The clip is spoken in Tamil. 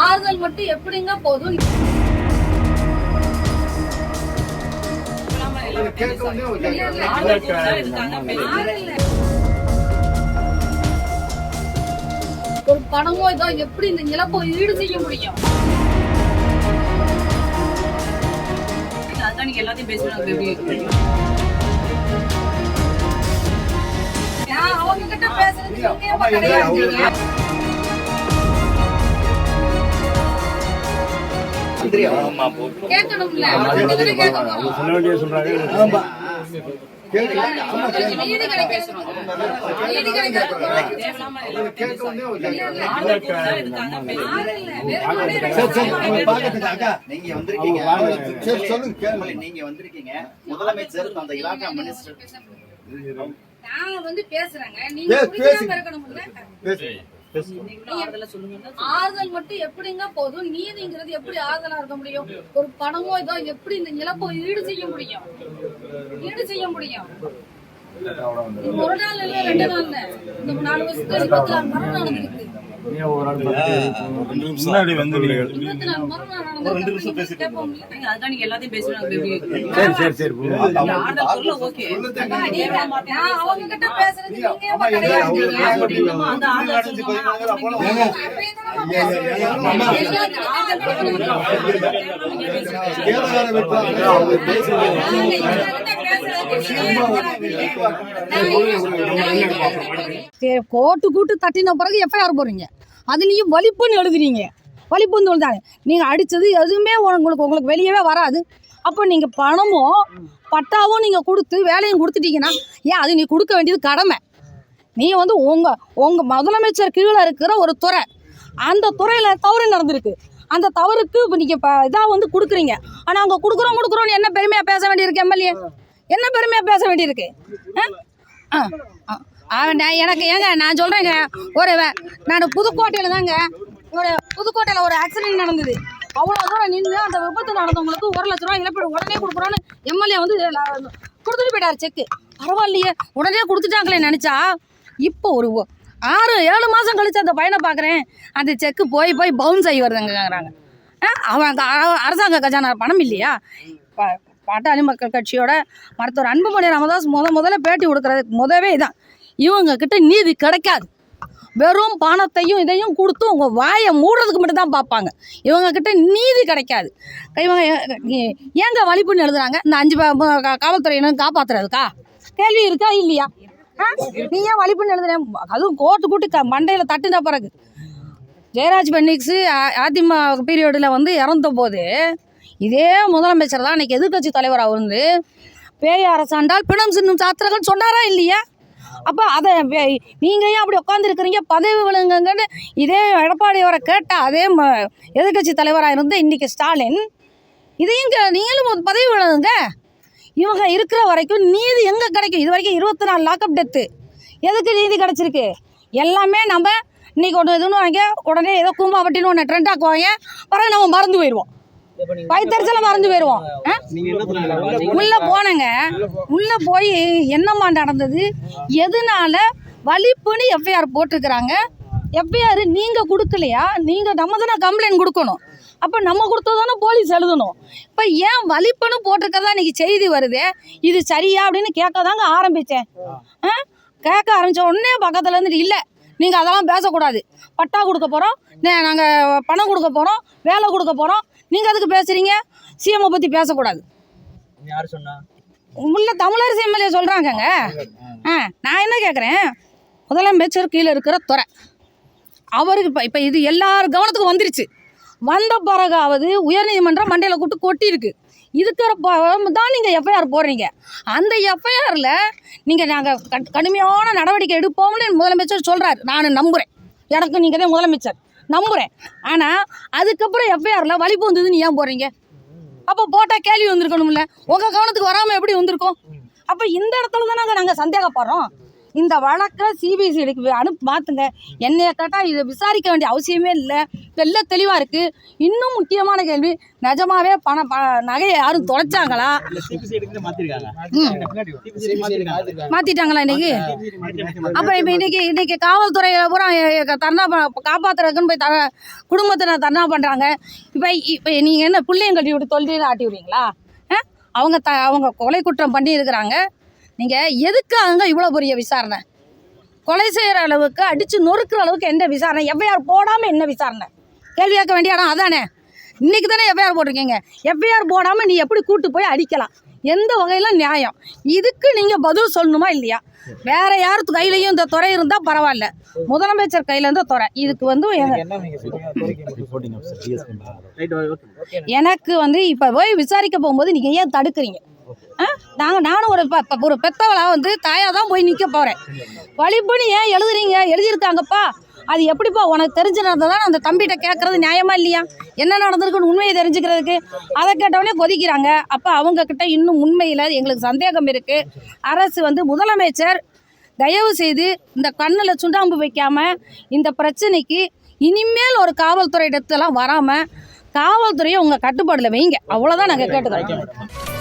ஆறுதலா மட்டும் எப்படிங்க போதும்? ஒரு பணமோ இதோ எப்படி இந்த இழப்போ ஈடு செய்ய முடியும்? நீங்க எல்லாத்தையும் பேசுறாங்க. அவங்க கிட்ட பேசுறது நீங்க வந்திருக்கீங்க சரி, சொல்லுங்க, கேளுங்க. முதல்ல நீங்க வந்திருக்கீங்க முதலமைச்சர் அந்த இலாக்கா மினிஸ்டர் நான் வந்து பேசுறேங்க. நீங்க பேசு, ஆறுதலா மட்டும் எப்படிங்க போதும். நீதிங்கிறது எப்படி ஆறுதலா இருக்க முடியும்? ஒரு பணமோ இதோ எப்படி இந்த இழப்போ ஈடு செய்ய முடியும்? ஈடு செய்ய முடியும். ஒரு நாள் இல்ல ரெண்டு நாள் இந்த நாலு வருஷத்துல இருபத்தி நாலு மரணம் நடந்திருக்கு. முன்னாடி வந்து சரி சரி சரி அவங்க கிட்ட பேசுறது கோட்டு கூட்டு தட்டின பிறகு எஃப்ஐஆர் போடுறீங்க. அதுலேயும் வலிப்புன்னு எழுதுறீங்க. வலிப்புன்னு எழுதாங்க நீங்கள் அடித்தது எதுவுமே உங்களுக்கு உங்களுக்கு வெளியவே வராது. அப்போ நீங்கள் பணமும் பட்டாவும் நீங்கள் கொடுத்து வேலையும் கொடுத்துட்டீங்கன்னா ஏன் அது நீ கொடுக்க வேண்டியது கடமை? நீ வந்து உங்கள் உங்கள் முதலமைச்சர் கீழே இருக்கிற ஒரு துறை. அந்த துறையில் தவறு நடந்திருக்கு. அந்த தவறுக்கு இப்போ நீங்கள் இப்போ இதாக வந்து கொடுக்குறீங்க. ஆனால் அங்கே கொடுக்குறோம் கொடுக்குறோன்னு என்ன பெருமையாக பேச வேண்டியிருக்கு எம்எல்ஏ? என்ன பெருமையாக பேச வேண்டியிருக்கு? ஆ? ஆ ஆ. ஆ, நான் எனக்கு ஏங்க நான் சொல்கிறேங்க ஒரு நான் புதுக்கோட்டையில் தாங்க ஒரு புதுக்கோட்டையில் ஒரு ஆக்சிடென்ட் நடந்தது. அவ்வளோ தூரம் நின்று அந்த விபத்து நடந்தவங்களுக்கு ஒரு லட்ச ரூபா இழப்பீடு உடனே கொடுக்குறோன்னு எம்எல்ஏ வந்து கொடுத்துட்டு போயிட்டார் செக்கு பரவாயில்லையே உடனே கொடுத்துட்டாங்களே நினச்சா இப்போ ஒரு ஆறு ஏழு மாதம் கழித்து அந்த பையனை பார்க்குறேன் அந்த செக்கு போய் போய் பவுன்ஸ் ஆகி வருதுங்கிறாங்க. ஆ, அவன் அரசாங்க கஜானா பணம் இல்லையா? பாட்டாளி மக்கள் கட்சியோட மருத்துவர் அன்புமணி ராமதாஸ் முத முதல்ல பேட்டி கொடுக்குறது முதவே இதான். இவங்க கிட்ட நீதி கிடைக்காது. வெறும் பணத்தையும் இதையும் கொடுத்து உங்கள் வாயை மூடுறதுக்கு மட்டும் தான் பார்ப்பாங்க. இவங்க கிட்ட நீதி கிடைக்காது. இவங்க ஏங்க வழிப்புன்னு எழுதுறாங்க? இந்த அஞ்சு ப- காப்பாற்றுறதுக்கா காவல்துறையினர் காப்பாத்துறதுக்கா? கேள்வி இருக்கா இல்லையா? நீ ஏன் வழிப்புன்னு எழுதுறேன் அதுவும் கோர்ட்டு கூட்டு க மண்டையில் தட்டுன பிறகு. ஜெயராஜ் பென்னிக்ஸு அதிமுக பீரியடில் வந்து இறந்த போது இதே முதலமைச்சர் தான் அன்றைக்கி எதிர்க்கட்சி தலைவராக இருந்து பேய் அரசாண்டால் பிணம் சின்னும் சாத்திரங்கள் சொன்னாரா இல்லையா? அப்போ அதை நீங்கள் ஏன் அப்படி உட்காந்துருக்குறீங்க பதவி விழுங்குங்கன்னு இதே எடப்பாடி அவரை கேட்டால் அதே ம எதிர்க்கட்சி தலைவராக இருந்து இன்றைக்கி ஸ்டாலின் இதையும் நீங்களும் பதவி விழுங்குங்க. இவங்க இருக்கிற வரைக்கும் நீதி எங்கே கிடைக்கும்? இது வரைக்கும் இருபத்தி நாலு லாக்அப் டெத்து. எதுக்கு நீதி கிடச்சிருக்கு? எல்லாமே நம்ம இன்னைக்கு ஒன்று இதுன்னு வாங்க உடனே ஏதோ கும்பாவட்டின்னு ஒன்று ட்ரெண்ட் ஆக்குவாங்க. பிறகு நம்ம மறந்து போயிடுவோம். வயிற்றுல மறந்து போயிடுவோம் ஆ? உள்ள போனேங்க. உள்ள போய் என்னம்மா நடந்தது? எதனால வலிப்புன்னு எஃப்ஐஆர் போட்டிருக்கிறாங்க? எஃப்ஐஆர் நீங்க கொடுக்கலையா? நீங்க நம்ம தானே கம்ப்ளைண்ட் கொடுக்கணும். அப்போ நம்ம கொடுத்ததானே போலீஸ் எழுதணும். இப்போ ஏன் வலிப்புன்னு போட்டிருக்கதா இன்னைக்கு செய்தி வருது? இது சரியா அப்படின்னு கேட்க தாங்க ஆரம்பித்தேன் ஆ? கேட்க ஆரம்பித்த உடனே பக்கத்துல இருந்துட்டு இல்லை நீங்கள் அதெல்லாம் பேசக்கூடாது. பட்டா கொடுக்க போகிறோம் நாங்கள் பணம் கொடுக்க போகிறோம் வேலை கொடுக்க போகிறோம் நீங்கள் அதுக்கு பேசுகிறீங்க சிஎம்ஐ பற்றி பேசக்கூடாது. யார் சொன்னா? உள்ள தமிழரசு எம்எல்ஏ சொல்கிறாங்கங்க ஆ நான் என்ன கேட்குறேன் முதலமைச்சர் கீழே இருக்கிற துறை. அவருக்கு இப்போ இப்போ இது எல்லார் கவனத்துக்கும் வந்துருச்சு. வந்த பிறகாவது உயர்நீதிமன்றம் மண்டையில் கூப்பிட்டு கொட்டியிருக்கு. இதுக்கிற தான் நீங்கள் எஃப்ஐஆர் போடுறீங்க. அந்த எஃப்ஐஆரில் நீங்கள் நாங்கள் கடுமையான நடவடிக்கை எடுப்போம்னு முதலமைச்சர் சொல்கிறார் நான் நம்புகிறேன் எனக்கு நீங்கள் தான் முதலமைச்சர். நம்புகிறேன் ஆனால் அதுக்கப்புறம் எஃப்ஐஆரில் வலிப்பு வந்ததுன்னு ஏன் போடுறீங்க? அப்போ போட்டால் கேள்வி வந்திருக்கணும்ல. உங்கள் கவனத்துக்கு வராமல் எப்படி வந்திருக்கோம்? அப்போ இந்த இடத்துல தானங்க நாங்கள் சந்தேகப்படுறோம். இந்த வழக்கை சிபிசிஐடிக்கு அனுப்பி மாற்றுங்க என்னைய கேட்டால் இதை விசாரிக்க வேண்டிய அவசியமே இல்லை. தெல்ல தெளிவாக இருக்குது இன்னும் முக்கியமான கேள்வி நிஜமாவே பண ப நகையை யாரும் தொலைச்சாங்களா? மாற்றிட்டாங்களா இன்னைக்கு? அப்போ இப்போ இன்னைக்கு இன்னைக்கு காவல்துறை பூரா தர்ணா ப- காப்பாத்துறதுக்குன்னு போய் த குடும்பத்தை தர்ணா பண்ணுறாங்க இப்போ இப்போ நீங்கள் என்ன பிள்ளைங்க கட்டி விட்டு தொழில் ஆட்டி விடுறீங்களா? ஆ? அவங்க த அவங்க கொலை குற்றம் பண்ணி இருக்கிறாங்க நீங்கள் எதுக்காக இவ்வளோ பெரிய விசாரணை? கொலை செய்கிற அளவுக்கு அடித்து நொறுக்கிற அளவுக்கு என்ன விசாரணை? எஃப்ஐஆர் போடாமல் என்ன விசாரணை? கேள்வி கேட்க வேண்டிய இடம் அதானே? இன்னைக்கு தானே எஃப்ஐஆர் போட்டிருக்கீங்க. எஃப்ஐஆர் போடாமல் நீ எப்படி கூட்டு போய் அடிக்கலாம்? எந்த வகையில் நியாயம்? இதுக்கு நீங்கள் பதில் சொல்லணுமா இல்லையா? வேற யார் கையிலையும் இந்த துறை இருந்தால் பரவாயில்ல. முதலமைச்சர் கையில் இருந்த துறை. இதுக்கு வந்து எனக்கு வந்து இப்போ போய் விசாரிக்க போகும்போது நீங்கள் ஏன் தடுக்கிறீங்க? நாங்கள் நானும் ஒரு ப- ஒரு பெத்தவளாக வந்து தாயாக தான் போய் நிற்க போகிறேன் வழிபணி ஏன் எழுதுறீங்க? எழுதியிருக்காங்கப்பா. அது எப்படிப்பா உனக்கு தெரிஞ்ச நடந்ததான் அந்த தம்பிகிட்ட கேட்குறது நியாயமா இல்லையா? என்ன நடந்திருக்குன்னு உண்மையை தெரிஞ்சுக்கிறதுக்கு. அதை கேட்டவொடனே கொதிக்கிறாங்க. அப்போ அவங்கக்கிட்ட இன்னும் உண்மையில் எங்களுக்கு சந்தேகம் இருக்குது அரசு வந்து முதலமைச்சர் தயவு செய்து இந்த கண்ணில் சுண்டாம்பு வைக்காமல் இந்த பிரச்சனைக்கு இனிமேல் ஒரு காவல்துறை இடத்துலாம் வராமல் காவல்துறையை உங்கள் கட்டுப்பாடில் வைங்க. அவ்வளோதான் நாங்கள் கேட்டுக்கிறோம்